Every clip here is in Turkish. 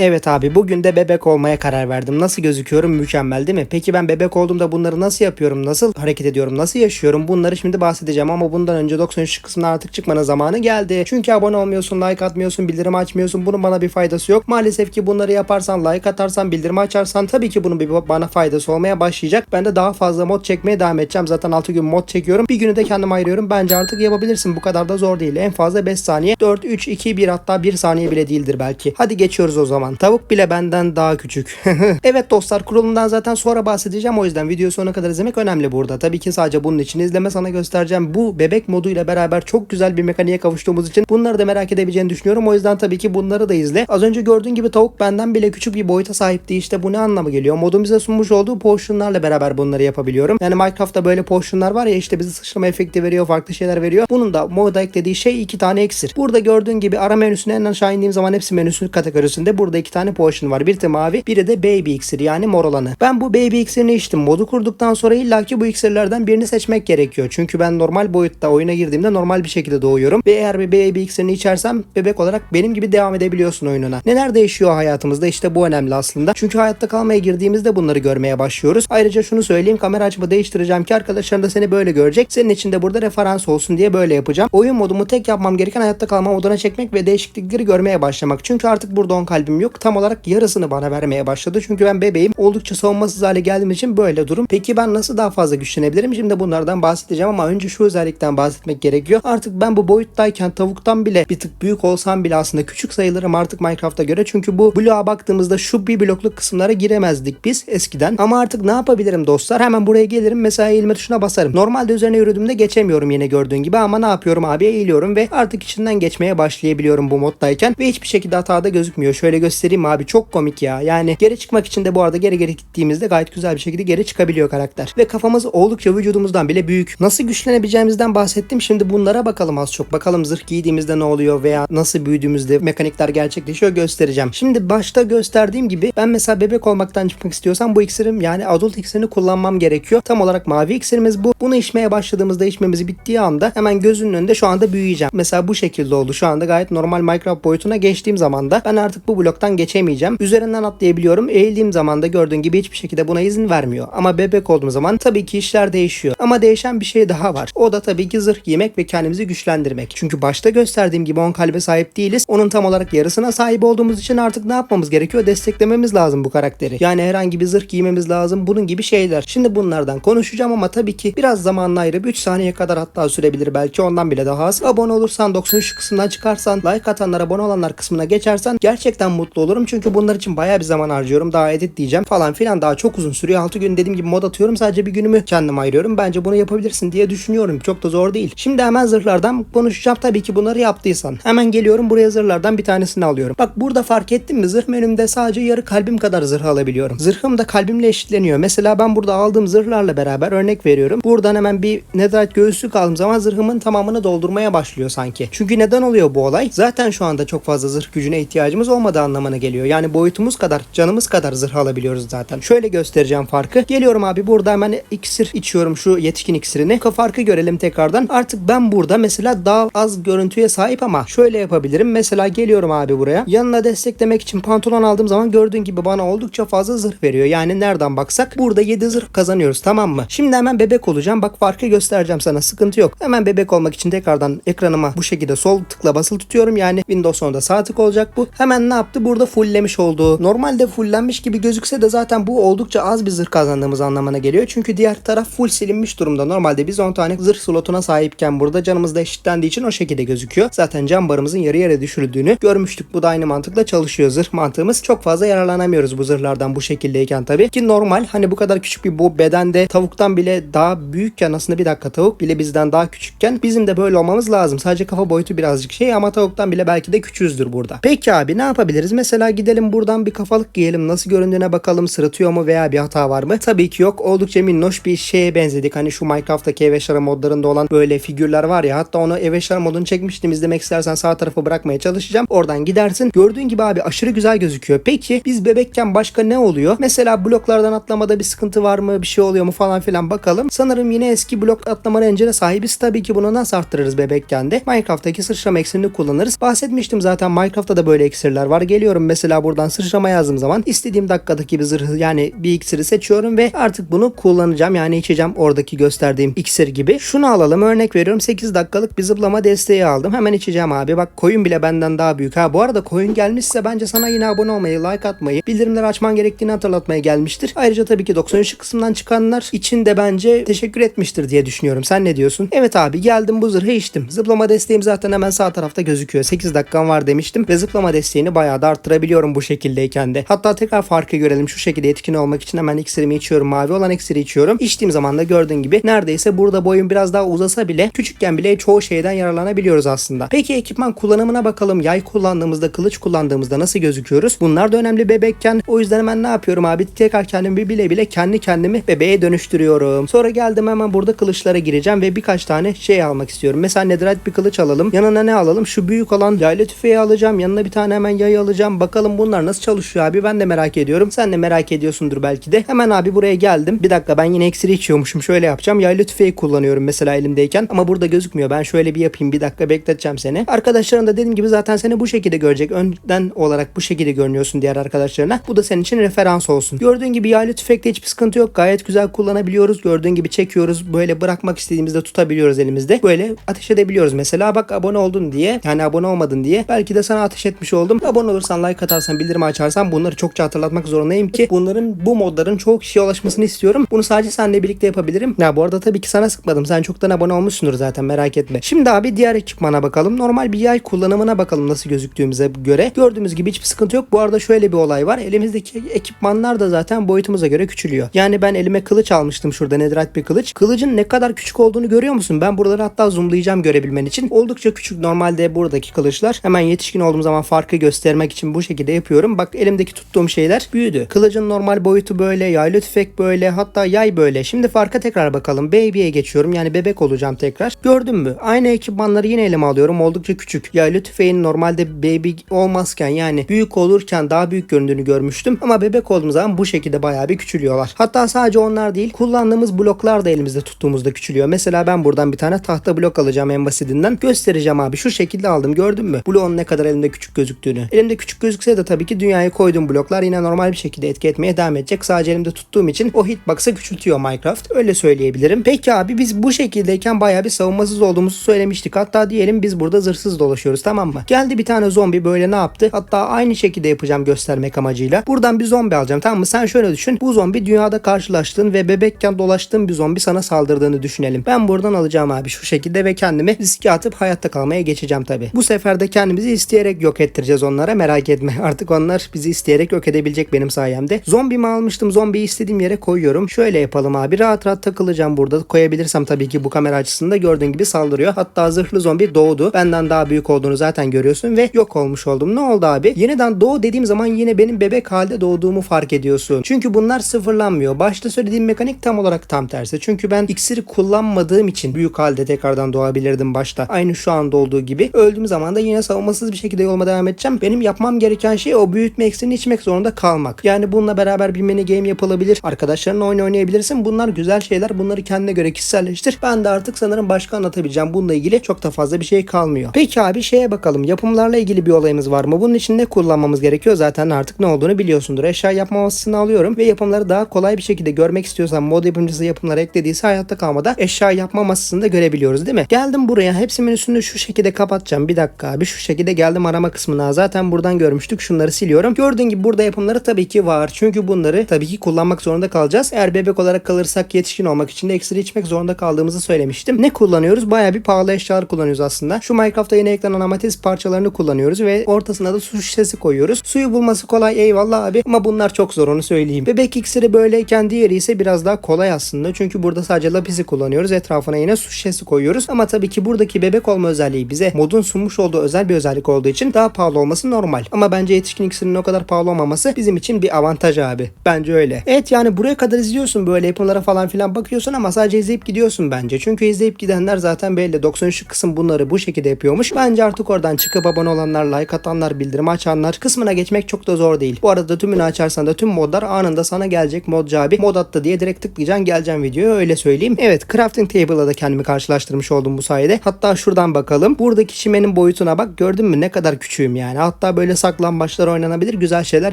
Evet abi bugün de bebek olmaya karar verdim. Nasıl gözüküyorum mükemmel değil mi? Peki ben bebek olduğumda bunları nasıl yapıyorum? Nasıl hareket ediyorum? Nasıl yaşıyorum? Bunları şimdi bahsedeceğim ama bundan önce 93 kısmına artık çıkmanın zamanı geldi. Çünkü abone olmuyorsun, like atmıyorsun, bildirim açmıyorsun. Bunun bana bir faydası yok. Maalesef ki bunları yaparsan, like atarsan, bildirim açarsan tabii ki bunun bir bana faydası olmaya başlayacak. Ben de daha fazla mod çekmeye devam edeceğim. Zaten 6 gün mod çekiyorum. Bir günü de kendime ayırıyorum. Bence artık yapabilirsin. Bu kadar da zor değil. En fazla 5 saniye. 4, 3, 2, 1 hatta 1 saniye bile değildir belki. Hadi geçiyoruz o zaman. Tavuk bile benden daha küçük. evet dostlar kurulumdan zaten sonra bahsedeceğim. O yüzden video sonuna kadar izlemek önemli burada. Tabii ki sadece bunun için izleme sana göstereceğim. Bu bebek moduyla beraber çok güzel bir mekaniğe kavuştuğumuz için bunları da merak edebileceğini düşünüyorum. O yüzden tabii ki bunları da izle. Az önce gördüğün gibi tavuk benden bile küçük bir boyuta sahipti. İşte bu ne anlamı geliyor? Modun bize sunmuş olduğu potionlarla beraber bunları yapabiliyorum. Yani Minecraft'ta böyle potionlar var ya işte bize sıçrama efekti veriyor, farklı şeyler veriyor. Bunun da moda eklediği şey iki tane iksir. Burada gördüğün gibi ara menüsüne en aşağı indiğim zaman hepsi menüsü kategorisinde burada iki tane potion var. Biri de mavi, biri de baby iksiri yani mor olanı. Ben bu baby iksirini içtim. Modu kurduktan sonra illaki bu iksirlerden birini seçmek gerekiyor. Çünkü ben normal boyutta oyuna girdiğimde normal bir şekilde doğuyorum. Ve eğer bir baby iksirini içersem bebek olarak benim gibi devam edebiliyorsun oyununa. Neler değişiyor hayatımızda işte bu önemli aslında. Çünkü hayatta kalmaya girdiğimizde bunları görmeye başlıyoruz. Ayrıca şunu söyleyeyim kamera açımı değiştireceğim ki arkadaşların da seni böyle görecek. Senin için de burada referans olsun diye böyle yapacağım. Oyun modumu tek yapmam gereken hayatta kalma moduna çekmek ve değişiklikleri görmeye başlamak. Çünkü artık burada 10 kalbim yok. Tam olarak yarısını bana vermeye başladı. Çünkü ben bebeğim. Oldukça savunmasız hale geldiğim için böyle durum. Peki ben nasıl daha fazla güçlenebilirim? Şimdi bunlardan bahsedeceğim ama önce şu özellikten bahsetmek gerekiyor. Artık ben bu boyuttayken tavuktan bile bir tık büyük olsam bile aslında küçük sayılırım artık Minecraft'a göre. Çünkü bu bloğa baktığımızda şu bir blokluk kısımlara giremezdik biz eskiden. Ama artık ne yapabilirim dostlar? Hemen buraya gelirim mesela eğilme tuşuna basarım. Normalde üzerine yürüdüğümde geçemiyorum yine gördüğün gibi ama ne yapıyorum abi eğiliyorum ve artık içinden geçmeye başlayabiliyorum bu moddayken ve hiçbir şekilde hatada gözükmüyor. Şöyle göstereyim abi çok komik ya. Yani geri çıkmak için de bu arada geri geri gittiğimizde gayet güzel bir şekilde geri çıkabiliyor karakter. Ve kafamız oldukça vücudumuzdan bile büyük. Nasıl güçlenebileceğimizden bahsettim. Şimdi bunlara bakalım az çok. Bakalım zırh giydiğimizde ne oluyor veya nasıl büyüdüğümüzde mekanikler gerçekleşiyor göstereceğim. Şimdi başta gösterdiğim gibi ben mesela bebek olmaktan çıkmak istiyorsam bu iksirim yani adult iksirini kullanmam gerekiyor. Tam olarak mavi iksirimiz bu. Bunu içmeye başladığımızda içmemiz bittiği anda hemen gözünün önünde şu anda büyüyeceğim. Mesela bu şekilde oldu. Şu anda gayet normal Minecraft boyutuna geçtiğim zaman da ben artık bu bloktan geçemeyeceğim. Üzerinden atlayabiliyorum. Eğildiğim zaman da gördüğün gibi hiçbir şekilde buna izin vermiyor. Ama bebek olduğum zaman tabii ki işler değişiyor. Ama değişen bir şey daha var. O da tabii ki zırh giymek ve kendimizi güçlendirmek. Çünkü başta gösterdiğim gibi 10 kalbe sahip değiliz. Onun tam olarak yarısına sahip olduğumuz için artık ne yapmamız gerekiyor? Desteklememiz lazım bu karakteri. Yani herhangi bir zırh giymemiz lazım. Bunun gibi şeyler. Şimdi bunlardan konuşacağım ama tabii ki biraz zamanla ayırıp 3 saniye kadar hatta sürebilir belki ondan bile daha az. Abone olursan 93 kısmından çıkarsan like atanlar abone olanlar kısmına geçersen gerçekten mutlu olurum. Çünkü bunlar için bayağı bir zaman harcıyorum. Daha edit diyeceğim falan filan daha çok uzun sürüyor. 6 gün dediğim gibi mod atıyorum. Sadece bir günümü kendim ayırıyorum. Bence bunu yapabilirsin diye düşünüyorum. Çok da zor değil. Şimdi hemen zırhlardan konuşacağım. Tabii ki bunları yaptıysan. Hemen geliyorum buraya zırhlardan bir tanesini alıyorum. Bak burada fark ettin mi? Zırh menümde sadece yarı kalbim kadar zırh alabiliyorum. Zırhım da kalbimle eşitleniyor. Mesela ben burada aldığım zırhlarla beraber örnek veriyorum. Buradan hemen bir netherite göğüslük aldığım zaman zırhımın tamamını doldurmaya başlıyor sanki. Çünkü neden oluyor bu olay? Zaten şu anda çok fazla zırh gücüne ihtiyacımız olmadığı anlamına geliyor. Yani boyutumuz kadar, canımız kadar zırh alabiliyoruz zaten. Şöyle göstereceğim farkı. Geliyorum abi burada hemen iksir içiyorum şu yetişkin iksirini. Farkı görelim tekrardan. Artık ben burada mesela daha az görüntüye sahip ama şöyle yapabilirim. Mesela geliyorum abi buraya. Yanına desteklemek için pantolon aldığım zaman gördüğün gibi bana oldukça fazla zırh veriyor. Yani nereden baksak burada 7 zırh kazanıyoruz tamam mı? Şimdi hemen bebek olacağım. Bak farkı göstereceğim sana. Sıkıntı yok. Hemen bebek olmak için tekrardan ekranıma bu şekilde sol tıkla basılı tutuyorum. Yani Windows 10'da sağ tık olacak bu. Hemen ne yaptı? Burada fulllemiş oldu. Normalde fulllenmiş gibi gözükse de zaten bu oldukça az bir zırh kazandığımız anlamına geliyor. Çünkü diğer taraf full silinmiş durumda. Normalde biz 10 tane zırh slotuna sahipken burada canımız da eşitlendiği için o şekilde gözüküyor. Zaten can barımızın yarı yarı düşürüldüğünü görmüştük. Bu da aynı mantıkla çalışıyor zırh mantığımız. Çok fazla yararlanamıyoruz bu zırhlardan bu şekildeyken tabii. Ki normal hani bu kadar küçük bir bu bedende tavuktan bile daha büyükken aslında bir dakika tavuk bile bizden daha küçükken bizim de böyle olmamız lazım. Sadece kafa boyutu birazcık şey ama tavuktan bile belki de küçüğüzdür burada. Peki abi ne yapabiliriz? Mesela gidelim buradan bir kafalık giyelim. Nasıl göründüğüne bakalım. Sırıtıyor mu veya bir hata var mı? Tabii ki yok. Oldukça minnoş bir şeye benzedik. Hani şu Minecraft'taki ev eşyaları modlarında olan böyle figürler var ya. Hatta onu ev eşyaları modunu çekmiştim. İzlemek istersen sağ tarafa bırakmaya çalışacağım. Oradan gidersin. Gördüğün gibi abi aşırı güzel gözüküyor. Peki biz bebekken başka ne oluyor? Mesela bloklardan atlamada bir sıkıntı var mı? Bir şey oluyor mu falan filan bakalım. Sanırım yine eski blok atlama range'ine sahibiz. Tabii ki bunu nasıl arttırırız bebekken de? Minecraft'taki sıçrama eksirini kullanırız. Bahsetmiştim zaten Minecraft'ta da böyle eksirler var. Geliyor kullanıyorum. Mesela buradan sıçrama yazdığım zaman istediğim dakikadaki bir zırhı yani bir iksiri seçiyorum ve artık bunu kullanacağım. Yani içeceğim oradaki gösterdiğim iksir gibi. Şunu alalım örnek veriyorum 8 dakikalık bir zıplama desteği aldım. Hemen içeceğim abi. Bak koyun bile benden daha büyük. Ha bu arada koyun gelmişse bence sana yine abone olmayı, like atmayı, bildirimleri açman gerektiğini hatırlatmaya gelmiştir. Ayrıca tabii ki 93 kısımdan çıkanlar için de bence teşekkür etmiştir diye düşünüyorum. Sen ne diyorsun? Evet abi geldim bu zırhı içtim. Zıplama desteğim zaten hemen sağ tarafta gözüküyor. 8 dakikam var demiştim ve zıplama desteğini bayağı da arttırabiliyorum bu şekildeyken de. Hatta tekrar farkı görelim. Şu şekilde etkin olmak için hemen iksirimi içiyorum. Mavi olan iksiri içiyorum. İçtiğim zaman da gördüğün gibi neredeyse burada boyun biraz daha uzasa bile küçükken bile çoğu şeyden yararlanabiliyoruz aslında. Peki ekipman kullanımına bakalım. Yay kullandığımızda, kılıç kullandığımızda nasıl gözüküyoruz? Bunlar da önemli bebekken. O yüzden hemen ne yapıyorum abi? Tekrar kendimi bile bile kendi kendimi bebeğe dönüştürüyorum. Sonra geldim hemen burada kılıçlara gireceğim ve birkaç tane şey almak istiyorum. Mesela netherite bir kılıç alalım. Yanına ne alalım? Şu büyük olan yaylı tüfeği alacağım. Yanına bir tane hemen yay alacağım. Bakalım bunlar nasıl çalışıyor abi? Ben de merak ediyorum. Sen de merak ediyorsundur belki de. Hemen abi buraya geldim. Bir dakika ben yine eksiri içiyormuşum. Şöyle yapacağım. Yaylı tüfeği kullanıyorum mesela elimdeyken. Ama burada gözükmüyor. Ben şöyle bir yapayım. Bir dakika bekleteceğim seni. Arkadaşların da dediğim gibi zaten seni bu şekilde görecek. Önden olarak bu şekilde görünüyorsun diğer arkadaşlarına. Bu da senin için referans olsun. Gördüğün gibi yaylı tüfekte hiçbir sıkıntı yok. Gayet güzel kullanabiliyoruz. Gördüğün gibi çekiyoruz. Böyle bırakmak istediğimizde tutabiliyoruz elimizde. Böyle ateş edebiliyoruz. Mesela bak abone oldun diye. Yani abone olmadın diye. Belki de sana ateş etmiş oldum. Abone olursan, like atarsan, bildirimi açarsan bunları çokça hatırlatmak zorundayım ki bunların bu modların çok kişiye ulaşmasını istiyorum. Bunu sadece seninle birlikte yapabilirim. Ya bu arada tabii ki sana sıkmadım. Sen çoktan abone olmuşsundur zaten merak etme. Şimdi abi diğer ekipmana bakalım. Normal bir yay kullanımına bakalım nasıl gözüktüğümüze göre. Gördüğümüz gibi hiçbir sıkıntı yok. Bu arada şöyle bir olay var. Elimizdeki ekipmanlar da zaten boyutumuza göre küçülüyor. Yani ben elime kılıç almıştım şurada netherite bir kılıç. Kılıcın ne kadar küçük olduğunu görüyor musun? Ben buraları hatta zoomlayacağım görebilmen için. Oldukça küçük normalde buradaki kılıçlar. Hemen yetişkin olduğum zaman farkı göstermek için bu şekilde yapıyorum. Bak elimdeki tuttuğum şeyler büyüdü. Kılıcın normal boyutu böyle, yaylı tüfek böyle, hatta yay böyle. Şimdi farka tekrar bakalım. Baby'ye geçiyorum. Yani bebek olacağım tekrar. Gördün mü? Aynı ekipmanları yine elime alıyorum. Oldukça küçük. Yaylı tüfeğin normalde baby olmazken yani büyük olurken daha büyük göründüğünü görmüştüm. Ama bebek olduğum zaman bu şekilde bayağı bir küçülüyorlar. Hatta sadece onlar değil kullandığımız bloklar da elimizde tuttuğumuzda küçülüyor. Mesela ben buradan bir tane tahta blok alacağım en basitinden. Göstereceğim abi. Şu şekilde aldım. Gördün mü? Bloğun ne kadar elimde küçük gözüktüğünü. Elimde küçük gözükse de tabii ki dünyaya koyduğum bloklar yine normal bir şekilde etki etmeye devam edecek. Sadece elimde tuttuğum için o hitbox'ı küçültüyor Minecraft. Öyle söyleyebilirim. Peki abi biz bu şekildeyken bayağı bir savunmasız olduğumuzu söylemiştik. Hatta diyelim biz burada zırhsız dolaşıyoruz tamam mı? Geldi bir tane zombi böyle ne yaptı? Hatta aynı şekilde yapacağım göstermek amacıyla. Buradan bir zombi alacağım tamam mı? Sen şöyle düşün. Bu zombi dünyada karşılaştığın ve bebekken dolaştığın bir zombi sana saldırdığını düşünelim. Ben buradan alacağım abi şu şekilde ve kendimi riske atıp hayatta kalmaya geçeceğim tabi. Bu sefer de kendimizi isteyerek yok ettireceğiz onlara merak etme. Artık onlar bizi isteyerek yok edebilecek benim sayemde. Zombimi almıştım. Zombiyi istediğim yere koyuyorum. Şöyle yapalım abi. Rahat rahat takılacağım burada. Koyabilirsem tabii ki bu kamera açısında gördüğün gibi saldırıyor. Hatta zırhlı zombi doğdu. Benden daha büyük olduğunu zaten görüyorsun ve yok olmuş oldum. Ne oldu abi? Yeniden doğu dediğim zaman yine benim bebek halde doğduğumu fark ediyorsun. Çünkü bunlar sıfırlanmıyor. Başta söylediğim mekanik tam olarak tam tersi. Çünkü ben iksiri kullanmadığım için büyük halde tekrardan doğabilirdim başta. Aynı şu anda olduğu gibi. Öldüğüm zaman da yine savunmasız bir şekilde yoluma devam edeceğim. Benim yapmam gereken şey o büyütme iksirini içmek zorunda kalmak. Yani bununla beraber bir mini game yapılabilir. Arkadaşlarınla oyun oynayabilirsin. Bunlar güzel şeyler. Bunları kendine göre kişiselleştir. Ben de artık sanırım başka anlatabileceğim. Bununla ilgili çok da fazla bir şey kalmıyor. Peki abi şeye bakalım. Yapımlarla ilgili bir olayımız var mı? Bunun için ne kullanmamız gerekiyor? Zaten artık ne olduğunu biliyorsundur. Eşya yapma masasını alıyorum ve yapımları daha kolay bir şekilde görmek istiyorsan mod yapımcısı yapımları eklediyse hayatta kalmada eşya yapma masasını da görebiliyoruz değil mi? Geldim buraya. Hepsinin üstünü şu şekilde kapatacağım. Bir dakika abi. Şu şekilde geldim arama kısmına. Zaten buradan görmüştük. Şunları siliyorum. Gördüğün gibi burada yapımları tabii ki var. Çünkü bunları tabii ki kullanmak zorunda kalacağız. Eğer bebek olarak kalırsak yetişkin olmak için de ekstra içmek zorunda kaldığımızı söylemiştim. Ne kullanıyoruz? Bayağı bir pahalı eşyalar kullanıyoruz aslında. Şu Minecraft'ta yeni eklenen amatist parçalarını kullanıyoruz ve ortasına da su şişesi koyuyoruz. Suyu bulması kolay eyvallah abi ama bunlar çok zor onu söyleyeyim. Bebek iksiri böyleyken diğeri ise biraz daha kolay aslında. Çünkü burada sadece lapisi kullanıyoruz. Etrafına yine su şişesi koyuyoruz. Ama tabii ki buradaki bebek olma özelliği bize modun sunmuş olduğu özel bir özellik olduğu için daha pahalı olması normal. Ama bence yetişkin iksirinin o kadar pahalı olmaması bizim için bir avantaj abi. Bence öyle. Evet yani buraya kadar izliyorsun böyle yapımlara falan filan bakıyorsun ama sadece izleyip gidiyorsun bence. Çünkü izleyip gidenler zaten belli. 93 kısım bunları bu şekilde yapıyormuş. Bence artık oradan çıkıp abone olanlar, like atanlar, bildirim açanlar kısmına geçmek çok da zor değil. Bu arada tümünü açarsan da tüm modlar anında sana gelecek modcu abi. Mod attı diye direkt tıklayacaksın geleceğim videoya öyle söyleyeyim. Evet crafting table'la da kendimi karşılaştırmış oldum bu sayede. Hatta şuradan bakalım. Buradaki çimenin boyutuna bak gördün mü ne kadar küçüğüm yani. Hatta böyle saklambaçlar oynanabilir. Güzel şeyler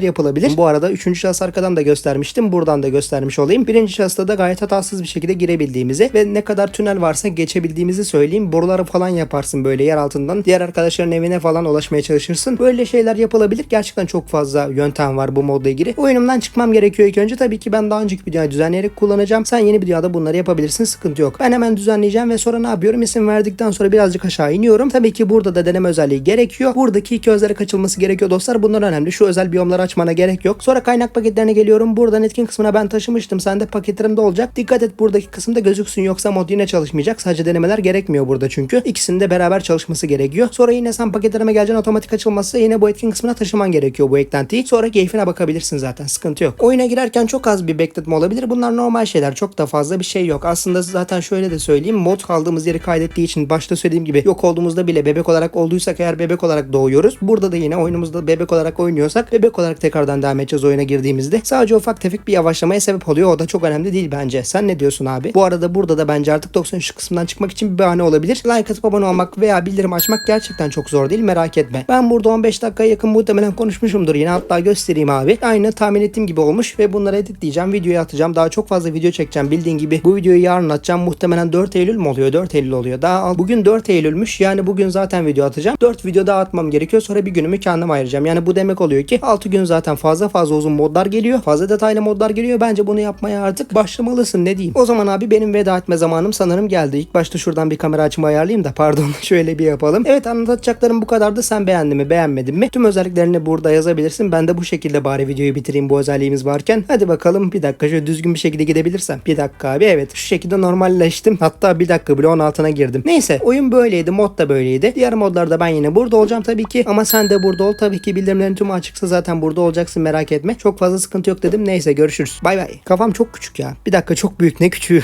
yapılabilir. Bu arada 3. şahıs arkadan da göstermiştim. Buradan da göstermiş olayım. Birinci şahısta da gayet hatasız bir şekilde girebildiğimizi ve ne kadar tünel varsa geçebildiğimizi söyleyeyim. Boruları falan yaparsın böyle yer altından. Diğer arkadaşların evine falan ulaşmaya çalışırsın. Böyle şeyler yapılabilir. Gerçekten çok fazla yöntem var bu modla ilgili. Oyunumdan çıkmam gerekiyor ilk önce. Tabii ki ben daha önceki videoyu düzenleyerek kullanacağım. Sen yeni bir dünyada bunları yapabilirsin. Sıkıntı yok. Ben hemen düzenleyeceğim ve sonra ne yapıyorum? İsim verdikten sonra birazcık aşağı iniyorum. Tabii ki burada da deneme özelliği gerekiyor. Buradaki iki özlere kaçılması gerekiyor dostlar. Bunlar önemli. Şu özel biyomları açmana gerek yok. Sonra kaynak paketlerine geliyorum. Buradan etkin kısmına ben taşımıştım. Sende paketlerimde olacak. Dikkat et buradaki kısımda gözüksün yoksa mod yine çalışmayacak. Sadece denemeler gerekmiyor burada çünkü. İkisinin de beraber çalışması gerekiyor. Sonra yine sen paketlerime geleceksin otomatik açılması yine bu etkin kısmına taşıman gerekiyor bu eklentiyi. Sonra keyfine bakabilirsin zaten. Sıkıntı yok. Oyuna girerken çok az bir bekletme olabilir. Bunlar normal şeyler. Çok da fazla bir şey yok. Aslında zaten şöyle de söyleyeyim. Mod kaldığımız yeri kaydettiği için başta söylediğim gibi yok olduğumuzda bile bebek olarak olduysak eğer bebek olarak doğuyoruz. Burada da yine oyunumuzda bebek olarak oynuyorsak bebek olarak tekrardan devam edeceğiz oyuna girdiğimizde. Sadece ufak tefek bir yavaşlamaya sebep oluyor. O da çok önemli değil bence. Sen ne diyorsun abi? Bu arada burada da bence artık 93 kısmından çıkmak için bir bahane olabilir. Like atıp abone olmak veya bildirim açmak gerçekten çok zor değil. Merak etme. Ben burada 15 dakikaya yakın muhtemelen konuşmuşumdur yine. Hatta göstereyim abi. Aynı tahmin ettiğim gibi olmuş ve bunları editleyeceğim. Videoya atacağım. Daha çok fazla video çekeceğim. Bildiğin gibi bu videoyu yarın atacağım. Muhtemelen 4 Eylül mü oluyor? 4 Eylül oluyor. Daha bugün 4 Eylül'müş. Yani bugün zaten video atacağım. 4 video daha atmam gerekiyor. Sonra bir günümü kendim ayıracağım. Yani bu demek oluyor ki 6 gün zaten fazla fazla uzun modlar geliyor. Fazla detaylı modlar geliyor. Bence bunu yapmaya artık başlamalısın ne diyeyim. O zaman abi benim veda etme zamanım sanırım geldi. İlk başta şuradan bir kamera açımı ayarlayayım da pardon şöyle bir yapalım. Evet anlatacaklarım bu kadardı. Sen beğendin mi beğenmedin mi? Tüm özelliklerini burada yazabilirsin. Ben de bu şekilde bari videoyu bitireyim bu özelliğimiz varken. Hadi bakalım bir dakika şöyle düzgün bir şekilde gidebilirsem. Bir dakika abi evet şu şekilde normalleştim. Hatta bir dakika bile 16'na girdim. Neyse oyun böyleydi mod da böyleydi. Diğer modlarda ben yine burada olacağım tabii ki. Ama sen de burada ol. Tabii ki bildirimlerin tümü açıksa zaten burada olacaksın merak etme. Çok fazla sıkıntı yok dedim. Neyse görüşürüz. Bay bay. Kafam çok küçük ya. Bir dakika çok büyük ne küçüğü.